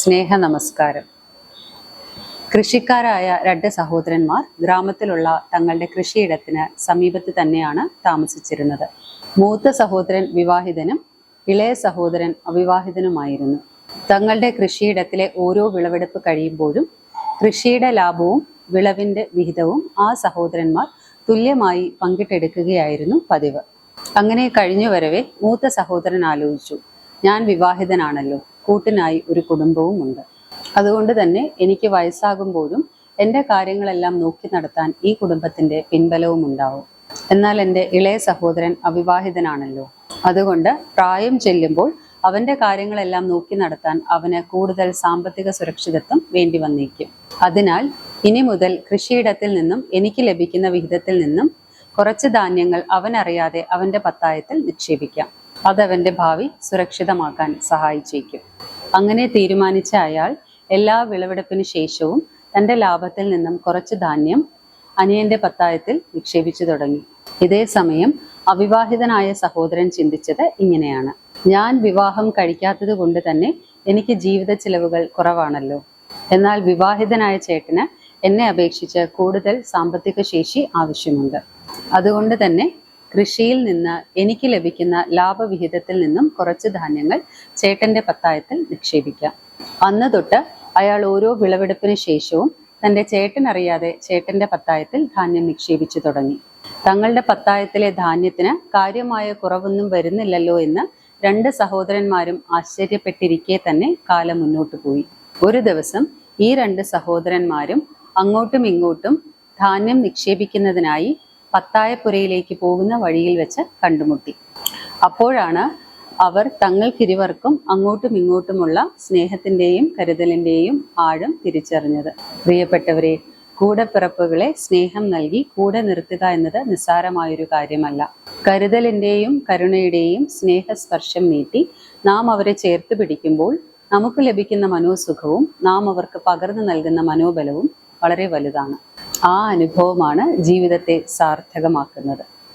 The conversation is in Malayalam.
സ്നേഹ നമസ്കാരം കൃഷിക്കാരായ രണ്ട് സഹോദരന്മാർ ഗ്രാമത്തിലുള്ള തങ്ങളുടെ കൃഷിയിടത്തിന് സമീപത്ത് തന്നെയാണ് താമസിച്ചിരുന്നത്. മൂത്ത സഹോദരൻ വിവാഹിതനും ഇളയ സഹോദരൻ അവിവാഹിതനുമായിരുന്നു. തങ്ങളുടെ കൃഷിയിടത്തിലെ ഓരോ വിളവെടുപ്പ് കഴിയുമ്പോഴും കൃഷിയുടെ ലാഭവും വിളവിന്റെ വിഹിതവും ആ സഹോദരന്മാർ തുല്യമായി പങ്കിട്ടെടുക്കുകയായിരുന്നു പതിവ്. അങ്ങനെ കഴിഞ്ഞു വരവേ മൂത്ത സഹോദരൻ ആലോചിച്ചു ഞാൻ വിവാഹിതനാണല്ലോ. കൂട്ടിനായി ഒരു കുടുംബവും ഉണ്ട്. അതുകൊണ്ട് തന്നെ എനിക്ക് വയസ്സാകുമ്പോഴും എന്റെ കാര്യങ്ങളെല്ലാം നോക്കി നടത്താൻ ഈ കുടുംബത്തിന്റെ പിൻബലവും ഉണ്ടാവും. എന്നാൽ എന്റെ ഇളയ സഹോദരൻ അവിവാഹിതനാണല്ലോ. അതുകൊണ്ട് പ്രായം ചെല്ലുമ്പോൾ അവന്റെ കാര്യങ്ങളെല്ലാം നോക്കി നടത്താൻ അവന് കൂടുതൽ സാമ്പത്തിക സുരക്ഷിതത്വം വേണ്ടി വന്നേക്കും. അതിനാൽ ഇനി മുതൽ കൃഷിയിടത്തിൽ നിന്നും എനിക്ക് ലഭിക്കുന്ന വിഹിതത്തിൽ നിന്നും കുറച്ച് ധാന്യങ്ങൾ അവനറിയാതെ അവന്റെ പത്തായത്തിൽ നിക്ഷേപിക്കാം. അതവന്റെ ഭാവി സുരക്ഷിതമാക്കാൻ സഹായിച്ചേക്കും. അങ്ങനെ തീരുമാനിച്ച അയാൾ എല്ലാ വിളവെടുപ്പിന് ശേഷവും തന്റെ ലാഭത്തിൽ നിന്നും കുറച്ച് ധാന്യം അനിയന്റെ പത്തായത്തിൽ നിക്ഷേപിച്ചു തുടങ്ങി. ഇതേ സമയം അവിവാഹിതനായ സഹോദരൻ ചിന്തിച്ചത് ഇങ്ങനെയാണ്. ഞാൻ വിവാഹം കഴിക്കാത്തത് കൊണ്ട് തന്നെ എനിക്ക് ജീവിത ചിലവുകൾ കുറവാണല്ലോ. എന്നാൽ വിവാഹിതനായ ചേട്ടന് എന്നെ അപേക്ഷിച്ച് കൂടുതൽ സാമ്പത്തിക ശേഷി ആവശ്യമുണ്ട്. അതുകൊണ്ട് തന്നെ കൃഷിയിൽ നിന്ന് എനിക്ക് ലഭിക്കുന്ന ലാഭവിഹിതത്തിൽ നിന്നും കുറച്ച് ധാന്യങ്ങൾ ചേട്ടന്റെ പത്തായത്തിൽ നിക്ഷേപിക്കാം. അന്ന് തൊട്ട് അയാൾ ഓരോ വിളവെടുപ്പിന് ശേഷവും തന്റെ ചേട്ടൻ അറിയാതെ ചേട്ടന്റെ പത്തായത്തിൽ ധാന്യം നിക്ഷേപിച്ചു തുടങ്ങി. തങ്ങളുടെ പത്തായത്തിലെ ധാന്യത്തിന് കാര്യമായ കുറവൊന്നും വരുന്നില്ലല്ലോ എന്ന് രണ്ട് സഹോദരന്മാരും ആശ്ചര്യപ്പെട്ടിരിക്കെ തന്നെ കാലം മുന്നോട്ട് പോയി. ഒരു ദിവസം ഈ രണ്ട് സഹോദരന്മാരും അങ്ങോട്ടും ഇങ്ങോട്ടും ധാന്യം നിക്ഷേപിക്കുന്നതിനായി പത്തായപ്പുരയിലേക്ക് പോകുന്ന വഴിയിൽ വെച്ച് കണ്ടുമുട്ടി. അപ്പോഴാണ് അവർ തങ്ങൾക്കിരുവർക്കും അങ്ങോട്ടും ഇങ്ങോട്ടുമുള്ള സ്നേഹത്തിന്റെയും കരുതലിന്റെയും ആഴം തിരിച്ചറിഞ്ഞത്. പ്രിയപ്പെട്ടവരെ കൂടപ്പിറപ്പുകളെ സ്നേഹം നൽകി കൂടെ നിർത്തുക എന്നത് നിസ്സാരമായൊരു കാര്യമല്ല. കരുതലിന്റെയും കരുണയുടെയും സ്നേഹസ്പർശം നീട്ടി നാം അവരെ ചേർത്ത് പിടിക്കുമ്പോൾ നമുക്ക് ലഭിക്കുന്ന മനോസുഖവും നാം അവർക്ക് പകർന്നു നൽകുന്ന മനോബലവും വളരെ വലുതാണ്. ആ അനുഭവമാണ് ജീവിതത്തെ സാർത്ഥകമാക്കുന്നത്.